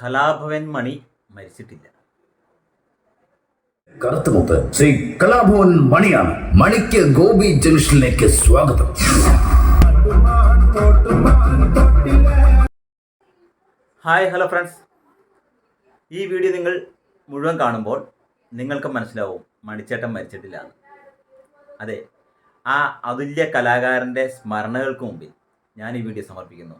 കലാഭവൻ മണി മരിച്ചിട്ടില്ല. കറുത്തുമുത്ത് ശ്രീ കലാഭവൻ മണിയാണ്. മണിക്ക് ഗോപി ജംഗ്ഷനിലേക്ക് സ്വാഗതം. Hi hello friends. ഈ വീഡിയോ നിങ്ങൾ മുഴുവൻ കാണുമ്പോൾ നിങ്ങൾക്ക് മനസ്സിലാവും മണിച്ചേട്ടൻ മരിച്ചിട്ടില്ല അതെ ആ അതുല്യ കലാകാരന്റെ സ്മരണകൾക്ക് മുമ്പിൽ ഞാൻ ഈ വീഡിയോ സമർപ്പിക്കുന്നു.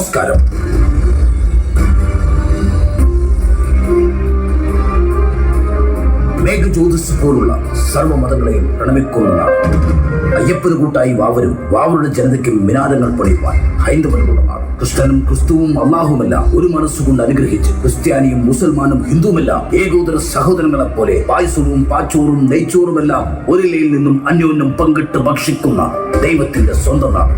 നമസ്കാരം. മേഘജ്യോതിസ് പോലുള്ള സർവമതങ്ങളെയും പ്രണമിക്കുന്ന നാട് അയ്യപ്പന് കൂട്ടായി വാവരും വാവരുടെ ജനതയ്ക്കും മിനാരങ്ങൾ പണിയുവാൻ ഹൈന്ദവനുള്ള നാട് ക്രിസ്ത്യനും ക്രിസ്തുവും അള്ളാഹുമല്ല ഒരു മനസ്സുകൊണ്ട് അനുഗ്രഹിച്ച് ക്രിസ്ത്യാനിയും മുസൽമാനും ഹിന്ദുവുമെല്ലാം ഏകോദര സഹോദരങ്ങളെ പോലെ പായസവും പാച്ചോറും നെയ്ച്ചോറുമെല്ലാം ഒരിലയിൽ നിന്നും അന്യോന്യം പങ്കിട്ട് ഭക്ഷിക്കുന്ന ദൈവത്തിന്റെ സ്വന്തം നാട്.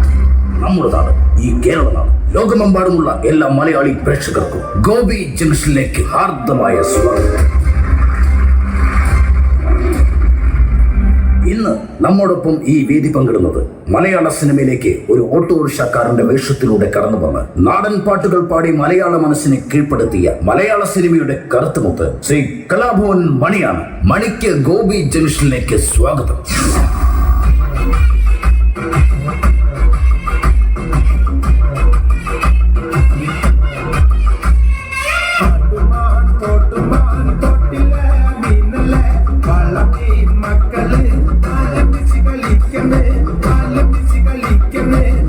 നമ്മുടെ നാട് ഈ കേരള നാട് ലോകമെമ്പാടുമുള്ള എല്ലാ മലയാളി പ്രേക്ഷകർക്കും ഗോപി ജംഗ്ഷനിലേക്ക് ഹാർദമായ സ്വാഗതം. ഇന്ന് നമ്മോടൊപ്പം ഈ വേദി പങ്കിടുന്നത് മലയാള സിനിമയിലേക്ക് ഒരു ഓട്ടോറിക്ഷക്കാരന്റെ വേഷത്തിലൂടെ കടന്നു വന്ന് നാടൻ പാട്ടുകൾ പാടി മലയാള മനസ്സിനെ കീഴ്പ്പെടുത്തിയ മലയാള സിനിമയുടെ കറുത്തുമുത്ത് ശ്രീ കലാഭവൻ മണിയാണ്. മണിക്ക് ഗോപി ജംഗ്ഷനിലേക്ക് സ്വാഗതം. നമസ്കാരം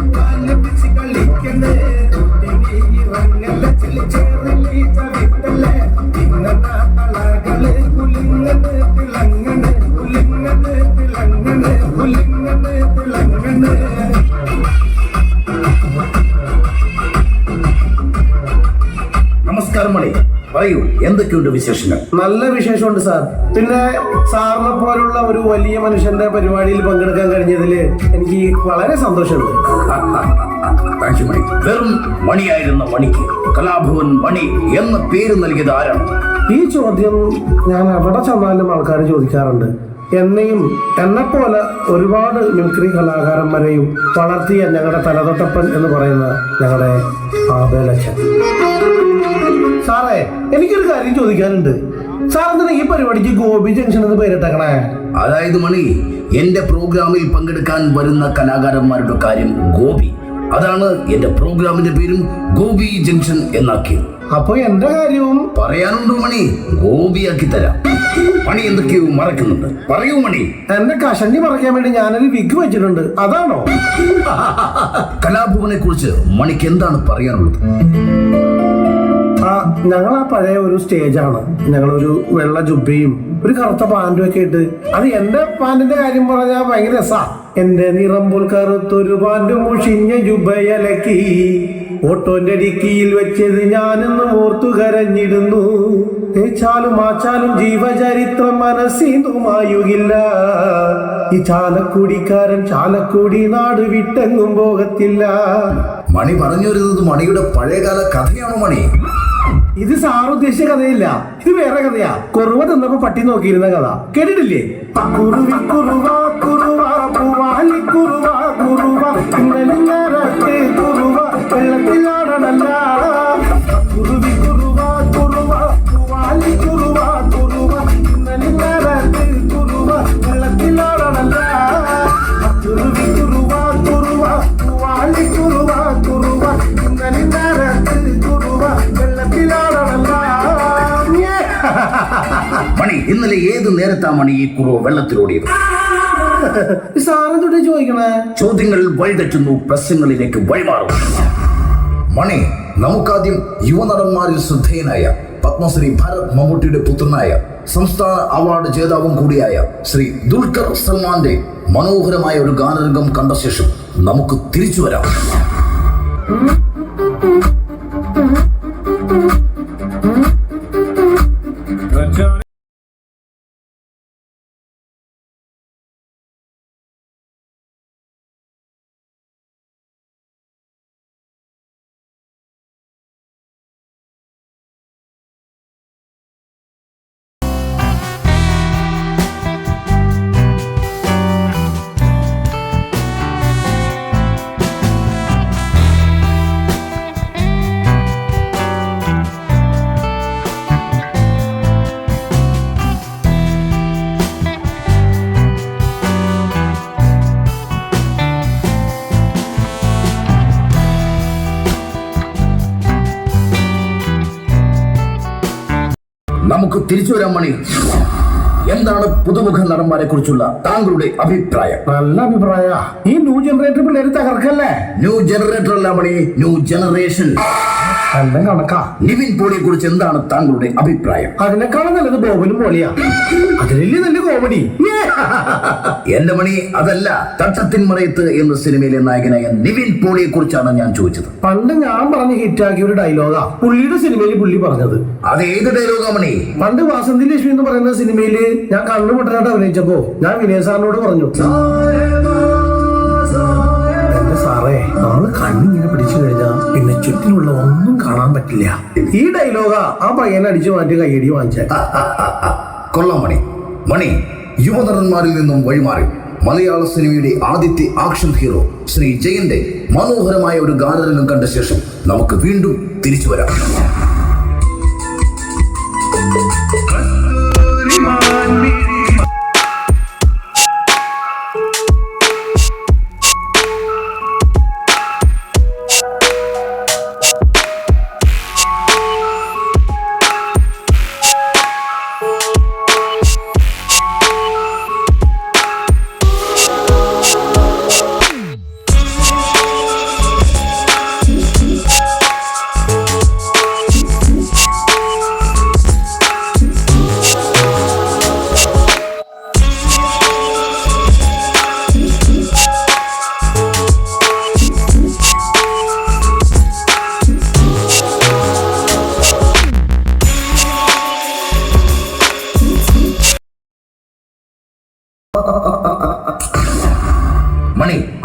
പറയൂ എന്തൊക്കെയുണ്ട് വിശേഷങ്ങൾ? നല്ല വിശേഷമുണ്ട് സാർ. പിന്നെ സാറിനെ പോലുള്ള ഒരു വലിയ മനുഷ്യന്റെ പരിപാടിയിൽ പങ്കെടുക്കാൻ കഴിഞ്ഞതിൽ എനിക്ക് വളരെ സന്തോഷമുണ്ട്. താങ്ക് യു മണി വെറും മണിയായിരുന്ന മണിക്ക് കലാഭവൻ മണി എന്ന പേര് നൽകിയത് ആരാണ്? ഈ ചോദ്യം ഞാൻ എവിടെ ചെന്നാലും ആൾക്കാർ ചോദിക്കാറുണ്ട്. എന്നെയും എന്നെപ്പോലെ ഒരുപാട് മിമിക്രി കലാകാരന്മാരെയും വളർത്തിയ ഞങ്ങളുടെ തലതൊട്ടപ്പൻ എന്ന് പറയുന്ന ഞങ്ങളുടെ ആബേലക്ഷൻ സാറേ എനിക്കൊരു കാര്യം ചോദിക്കാനുണ്ട്. സാർ എന്തിനാ ഈ പരിപാടിക്ക് ഗോപി ജംഗ്ഷൻ എന്ന് പേരിട്ടേക്കണേ? അതായത് മണി എന്റെ പ്രോഗ്രാമിൽ പങ്കെടുക്കാൻ വരുന്ന കലാകാരന്മാരുടെ കാര്യം ഗോപി. അതാണ് എന്റെ പ്രോഗ്രാമിന്റെ പേരും ഗോപി ജംഗ്ഷൻ എന്നാക്കിയത്. അപ്പൊ എന്റെ കാര്യവും പറയാനുണ്ടോ മണി? ഗോപിയാക്കി തരാം. മണി എന്തൊക്കെയോ മറക്കുന്നുണ്ട്. പറയൂ മണി. എന്റെ കഷണ്ടി മറക്കാൻ വേണ്ടി ഞാനൊരു വിഗ് വെച്ചിട്ടുണ്ട്. അതാണോ? കലാഭവനെ കുറിച്ച് മണിക്ക് എന്താണ് പറയാനുള്ളത്? ആ ഞങ്ങൾ ആ പഴയ ഒരു സ്റ്റേജാണ്. ഞങ്ങളൊരു വെള്ള ജുബയും ഒരു കറുത്ത പാന്റും ഒക്കെ ഇട്ട് അത് എന്റെ പാന്റിന്റെ കാര്യം പറഞ്ഞാൽ ഭയങ്കര രസാ. എന്റെ നിറം പോൽ കറുത്തൊരു പാന്റും മുഷിഞ്ഞ ജുബയലക്കി. ഓട്ടോന്റെ ഡിക്കിയിൽ വെച്ചത് ഞാനെന്ന് ഓർത്തു കരഞ്ഞിടുന്നു. തേച്ചാലും ആച്ചാലും ജീവചരിത്രം മനസ്സിന്നുമായുകില്ല ഈ ചാലക്കുടിക്കാരൻ ചാലക്കുടി നാട് വിട്ടെങ്ങും പോകത്തില്ല. മണി പറഞ്ഞു വരുന്നത് മണിയുടെ പഴയകാല കഥയാണോ മണി? ഇത് സാർ ഉദ്ദേശിച്ച കഥയില്ല. ഇത് വേറെ കഥയാ. കുറുവ തന്നപ്പോ പട്ടി നോക്കിയിരുന്ന കഥ. കേട്ടിട്ടില്ലേ? കുറുവി കുറുവ കുറുവ പൂവാലി കുറുവ കുറുവ ഇന്നലിങ്ങാരത്തെ കുറുവ വെള്ളത്തിലാടണല്ല കുറുവി കുറുവ കുറുവ പൂവാലി കുറുവ കുറുവ ഇന്നലിങ്ങാരത്തെ കുറുവ വെള്ളത്തിലാടണല്ല കുറുവി കുറുവ കുറുവ പൂവാലി കുറുവ കുറുവ ഇന്നലിങ്ങാരത്തെ കുറുവ വെള്ളത്തിലാടണല്ല മണി ഇന്നലെ ഏത് നേരത്താ മണി ഈ കുറവ് വെള്ളത്തിലോടിയത് സാറെന്തൊട്ട് ചോദിക്കണേ? ചോദ്യങ്ങൾ വഴിതെറ്റുന്നു പ്രശ്നങ്ങളിലേക്ക് വഴിമാറും. മണി നമുക്കാദ്യം യുവനടന്മാരിൽ ശ്രദ്ധേയനായ പത്മശ്രീ ഭരത് മമ്മൂട്ടിയുടെ പുത്രനായ സംസ്ഥാന അവാർഡ് ജേതാവും കൂടിയായ ശ്രീ ദുൽഖർ സൽമാന്റെ മനോഹരമായ ഒരു ഗാനരംഗം കണ്ട ശേഷം നമുക്ക് തിരിച്ചു വരാം. നമുക്ക് തിരിച്ചു വരാൻ മണി. എന്താണ് പുതുമുഖ നടന്മാരെ കുറിച്ചുള്ള താങ്കളുടെ അഭിപ്രായം? നല്ല അഭിപ്രായ ഈ ന്യൂ ജനറേറ്റർ പിള്ളേര് തകർക്കല്ലേ? ന്യൂ ജനറേറ്റർ അല്ല മണി ന്യൂ ജനറേഷൻ എല്ലാം കണക്കാ. നിവിൻ പോളിയെ കുറിച്ച് എന്താണ് താങ്കളുടെ അഭിപ്രായം? അതിനേക്കാളും നല്ലത് ബോബനും പോളിയാ. അതിലല്ലേ നല്ല കോമഡി. എന്റെ മണി അതല്ല തട്ടത്തിൻ മറയത്ത് എന്ന സിനിമയിലെ നായകനായ നിവിൻ പോളിയെ കുറിച്ചാണ് ഞാൻ ചോദിച്ചത്. പണ്ട് ഞാൻ പറഞ്ഞ ഹിറ്റാക്കിയ ഒരു ഡയലോഗാ പുള്ളിയുടെ സിനിമയിൽ പുള്ളി പറഞ്ഞത്. അത് ഏത് ഡയലോഗാ മണി? പണ്ട് വാസന്തി ലക്ഷ്മി എന്ന് പറയുന്ന സിനിമയിൽ ഞാൻ കണ്ണു പൊട്ടനായിട്ട് അഭിനയിച്ചപ്പോ ഞാൻ വിനയ സാറിനോട് പറഞ്ഞു സാറേ നമ്മൾ കണ്ണിങ്ങനെ പിടിച്ചു ചുറ്റിനുള്ള ഒന്നും കാണാൻ പറ്റില്ല. ഈ ഡയലോഗാ ആ പയ്യനെ അടിച്ചു മാറ്റി കൈയടി വാങ്ങിച്ച. കൊള്ളാം മണി. മണി യുവനടന്മാരിൽ നിന്നും വഴിമാറി. മലയാള സിനിമയുടെ ആദ്യത്തെ ആക്ഷൻ ഹീറോ ശ്രീ ജയന്റെ മനോഹരമായ ഒരു ഗാനരംഗം കണ്ട ശേഷം നമുക്ക് വീണ്ടും തിരിച്ചു വരാം.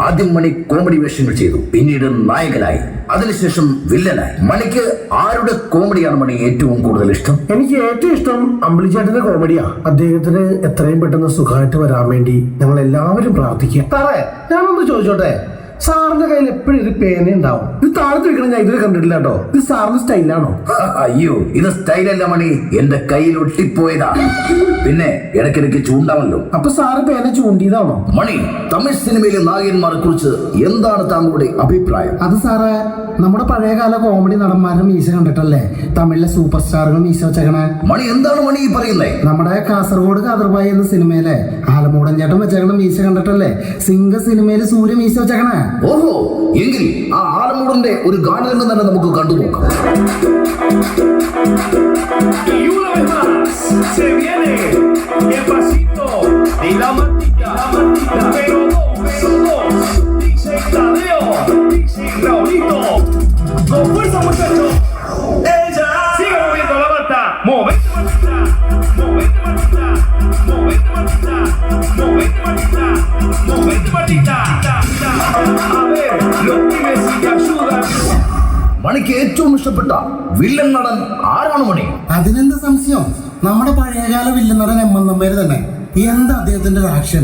ആദ്യം മണി കോമഡി വേഷങ്ങൾ ചെയ്തു. പിന്നീട് നായകനായി. അതിനുശേഷം വില്ലനായി. മണിക്ക് ആരുടെ കോമഡിയാണ് മണി ഏറ്റവും കൂടുതൽ ഇഷ്ടം? എനിക്ക് ഏറ്റവും ഇഷ്ടം അമ്പിളിച്ചേട്ടന്റെ കോമഡിയാ അദ്ദേഹത്തിന് എത്രയും പെട്ടെന്ന് സുഖമായിട്ട് വരാൻ വേണ്ടി ഞങ്ങൾ എല്ലാവരും പ്രാർത്ഥിക്കുക. സാറേ ഞാനൊന്ന് ചോദിച്ചോട്ടെ? സാറിന്റെ കയ്യിൽ എപ്പോഴും ഒരു പേന ഉണ്ടാവും. ഇത് താഴത്ത് വെക്കണം ഞാൻ ഇതിൽ കണ്ടിട്ടില്ല കേട്ടോ. ഇത് സാറിന്റെ സ്റ്റൈലാണോ അയ്യോ ഇത് സ്റ്റൈലല്ല മണി. എന്റെ കയ്യിൽ ഒട്ടിപ്പോയതാ. പിന്നെ ഇടയ്ക്കിടയ്ക്ക് ചൂണ്ടാമല്ലോ അപ്പൊ സാറ് പേന ചൂണ്ടിയതാണോ? മണി തമിഴ് സിനിമയിലെ നായകന്മാരെ കുറിച്ച് എന്താണ് താങ്കളുടെ അഭിപ്രായം? അത് സാറേ നമ്മുടെ പഴയകാല കോമഡി നടന്മാരുടെ മീശ കണ്ടിട്ടല്ലേ? തമിഴിലെ സൂപ്പർ സ്റ്റാറുകൾ മീശ വെച്ചേക്കണേ. മണി എന്താണ് മണി ഈ പറയുന്നേ? നമ്മുടെ കാസർഗോഡ് കാതർബായി എന്ന സിനിമയിലെ ആലമൂടൻ ചേട്ടൻ വെച്ചേക്കണ മീശ കണ്ടിട്ടല്ലേ? സിംഗ സിനിമയിൽ സൂര്യ മീശ വെച്ചേക്കണേ. ഓഹോ എങ്കിൽ ആ ആലമൂടന്റെ ഒരു ഗാനരംഗം തന്നെ നമുക്ക് കണ്ടു നോക്കാം Y una vez más se viene el pasito de la matita, la matita, pero dos, pero dos. Dice Tadeo, dice Raulito. Con fuerza, muchachos. Movete, matita. Movete, matita. Movete, matita. മണിക്ക് ഏറ്റവും ഇഷ്ടപ്പെട്ട വില്ലൻ നടൻ ആരാണ് മണി? അതിനെന്ത് സംശയം? നമ്മുടെ പഴയകാല villain നടൻ എം എൻ നമ്പേര് തന്നെ. എന്താ അദ്ദേഹത്തിന്റെ ആക്ഷൻ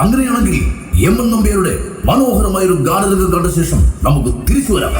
അങ്ങനെയാണെങ്കിൽ എം എൻ നമ്പ്യാരുടെ മനോഹരമായ ഒരു ഗാനരംഗം കണ്ട ശേഷം നമുക്ക് തിരിച്ചു വരാം.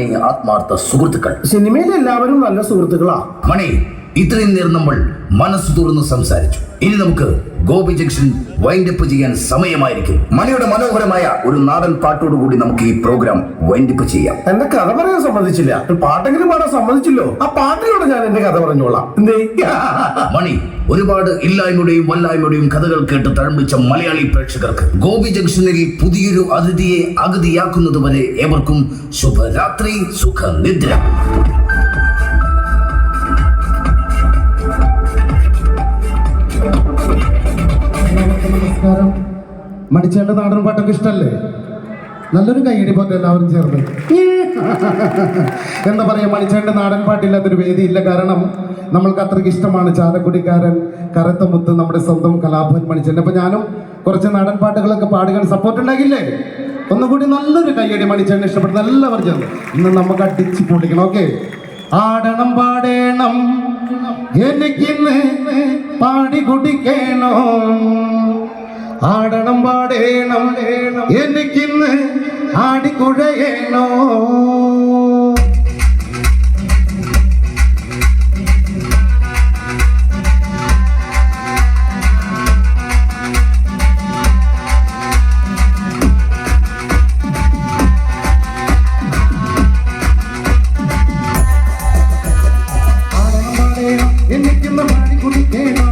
മണി ആത്മാർത്ഥ സുഹൃത്തുക്കൾ. സിനിമയിൽ എല്ലാവരും നല്ല സുഹൃത്തുക്കളാ. മണി ഇത്രയും നേരം നമ്മൾ മനസ്സ് തുറന്ന് സംസാരിച്ചു. ഇനി നമുക്ക് ഗോപി ജംഗ്ഷൻ വൈൻഡപ്പ് ചെയ്യാൻ സമയമായിരിക്കും. മണിയുടെ മനോഹരമായ ഒരു നാടൻ പാട്ടോടുകൂടി നമുക്ക് ഈ പ്രോഗ്രാം വൈൻഡപ്പ് ചെയ്യാം. എന്റെ കഥ പറയാൻ സമ്മതിച്ചില്ല. പാട്ടെങ്കിലും പാടാൻ സമ്മതിച്ചില്ലോ? ആ പാട്ടിലൂടെ ഞാൻ എന്റെ കഥ പറഞ്ഞോളാം. എന്തേ? മണി ഒരുപാട് ഇല്ലായ്മയുടെയും വല്ലായ്മയുടെയും കഥകൾ കേട്ട് തഴമ്പിച്ച മലയാളി പ്രേക്ഷകർക്ക് ഗോപി ജംഗ്ഷനിൽ പുതിയൊരു അതിഥിയെ അഗതിയാക്കുന്നത് വരെ ഏവർക്കും ശുഭരാത്രി സുഖനിദ്ര. നമസ്കാരം. മടിച്ചേട്ട നാടൻ പാട്ടൊക്കെ ഇഷ്ടല്ലേ? നല്ലൊരു കൈയടി പോലെ എല്ലാവരും ചേർന്ന്. എന്താ പറയാ മണിച്ചേണ്ട നാടൻ പാട്ടില്ലാത്തൊരു വേദിയില്ല കാരണം നമ്മൾക്ക് അത്രയ്ക്ക് ഇഷ്ടമാണ് ചാലക്കുടിക്കാരൻ കരത്തമുത്ത് നമ്മുടെ സ്വന്തം കലാഭവൻ മണിച്ചേട്ടൻ. അപ്പൊ ഞാനും കുറച്ച് നാടൻ പാട്ടുകളൊക്കെ പാടുകയാണ്. സപ്പോർട്ട് ഉണ്ടാകില്ലേ ഒന്നുകൂടി നല്ലൊരു കയ്യടി മണിച്ചേണ്ട ഇഷ്ടപ്പെടുന്ന നല്ല പറഞ്ഞു ഇന്ന് നമുക്ക് അടിച്ച് പൊളിക്കണം. ഓക്കെ ആടണം പാടേണം. എനിക്കിന്ന് പാടി കുടിക്കണം. ആടണം പാടേണം. എനിക്കിന്ന് പാടേണം. എനിക്കിന്ന് പാടി കുടിക്കണോ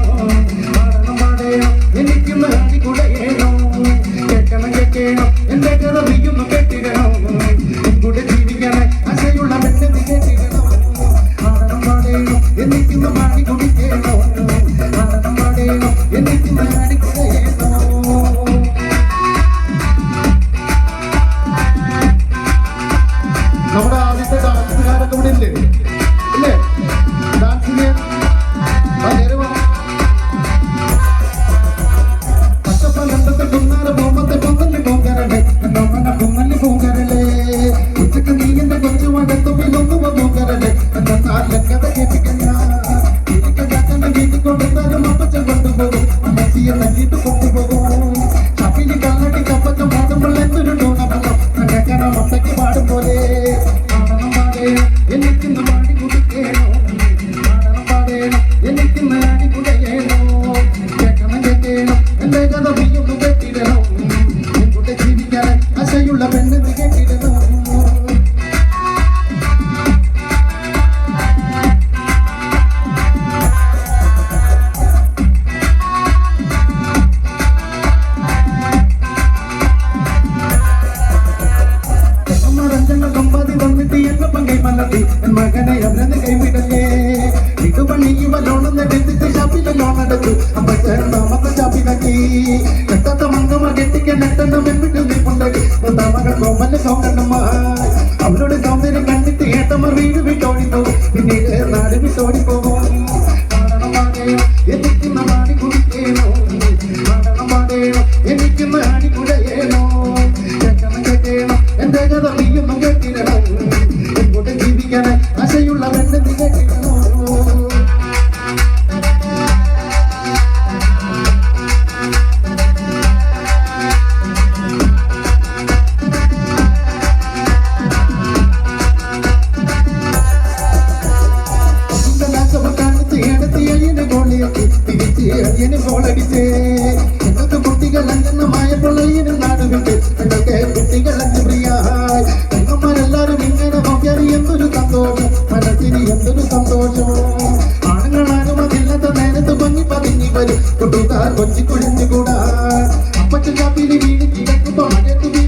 உடையேனோ സന്തോഷം ആണുങ്ങളാകുമതില്ലാത്ത നേരത്ത് ഭംഗി പതിങ്ങി വരും. കൂട്ടുകാർ കൊഞ്ചി കുഴിഞ്ഞുകൂടാ അപ്പച്ചൻ കാപ്പിയിൽ വീണ് കിടക്കുമ്പോ അകത്ത് വീണ്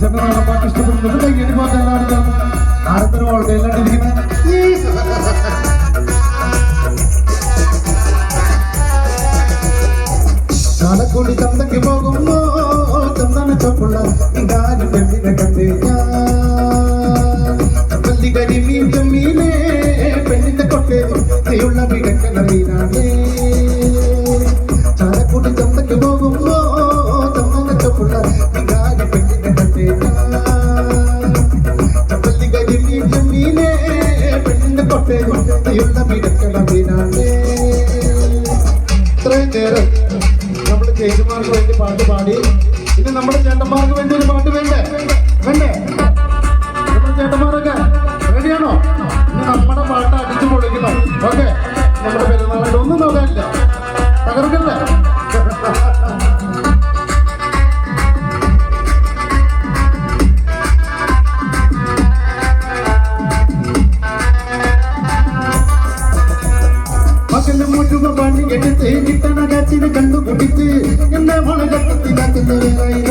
ചെന്നതാണ് പാട്ട് ഇഷ്ടപ്പെടുന്നത് കൈകേണ്ടി പാട്ട് എല്ലാവർക്കും ആരത്തരം വളരെ എല്ലാണ്ടിരിക്കുന്നത് ചാലക്കുടി ചന്തക്ക് പോകുമ്പോ ചന്ദന ചപ്പുള്ള ഇതാരും പെണ്ണിനെ കണ്ടു മീൻ ചെമ്മീനെ പെണ്ണിന്റെ കൊട്ടേതും കൈയുള്ള വിടക്കണ മീനാണേ വെള്ളമിടക്കണമിനാണ്ടേ ഇത്രയും നേരം നമ്മൾ ചേച്ചിമാർക്ക് വേണ്ടി പാട്ട് പാടി ഇനി നമ്മുടെ ചേട്ടന്മാർക്ക് വേണ്ടി ഒരു പാട്ട് വേണ്ടേ വേണ്ടേ നമ്മുടെ ചേട്ടന്മാരൊക്കെ റെഡിയാണോ ഇനി നമ്മുടെ പാട്ട് അടിച്ചു പൊളിക്കണം ഓക്കെ നമ്മുടെ പെരുന്നാളായിട്ട് ഒന്നും നോക്കാനില്ല തകർക്കല്ലേ Thank you.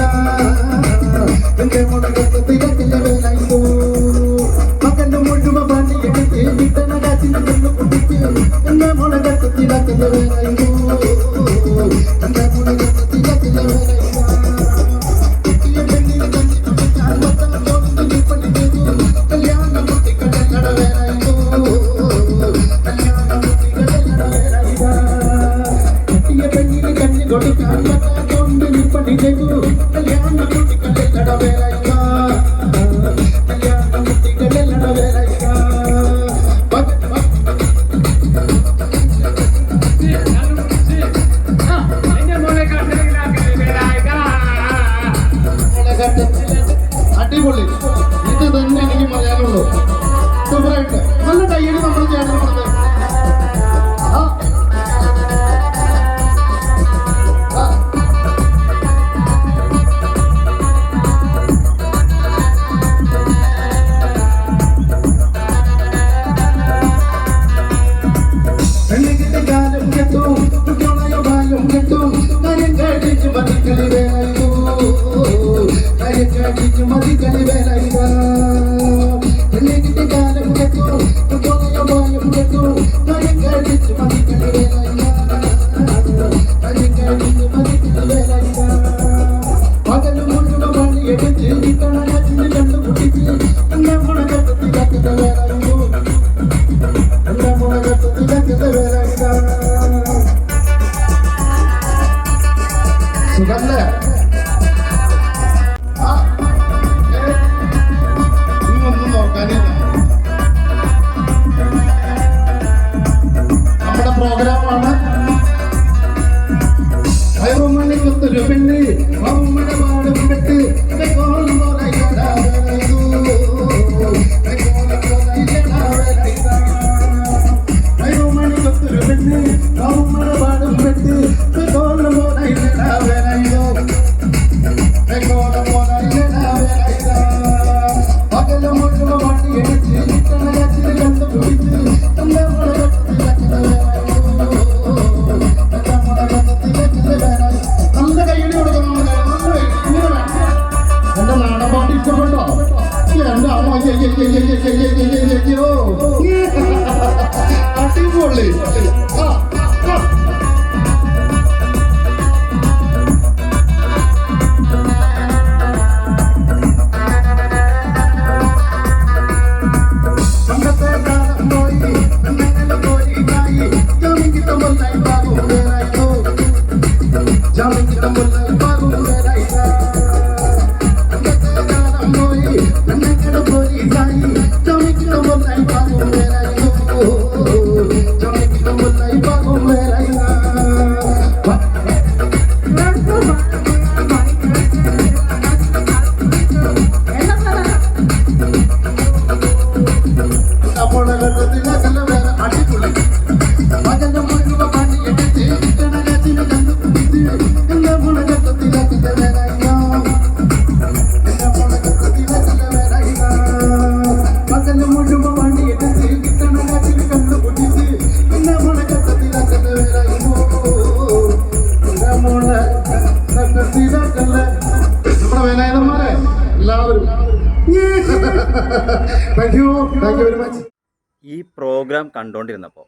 ഈ പ്രോഗ്രാം കണ്ടുകൊണ്ടിരുന്നപ്പോൾ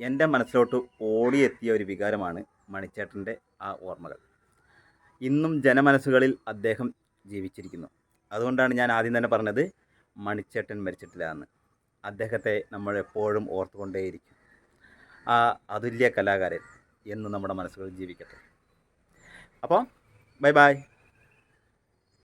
എന്റെ മനസ്സിലോട്ട് ഓടിയെത്തിയ ഒരു വികാരമാണ് മണിച്ചേട്ടന്റെ ആ ഓർമ്മകൾ. ഇന്നും ജനമനസ്സുകളിൽ അദ്ദേഹം ജീവിച്ചിരിക്കുന്നു. അതുകൊണ്ടാണ് ഞാൻ ആദ്യം തന്നെ പറഞ്ഞത് മണിച്ചേട്ടൻ മരിച്ചിട്ടില്ല എന്ന് അദ്ദേഹത്തെ നമ്മൾ എപ്പോഴും ഓർത്തുകൊണ്ടേയിരിക്കും. ആ അതുല്യ കലാകാരൻ എന്ന് നമ്മുടെ മനസ്സുകളിൽ ജീവിക്കട്ടെ. അപ്പോൾ ബൈ ബൈ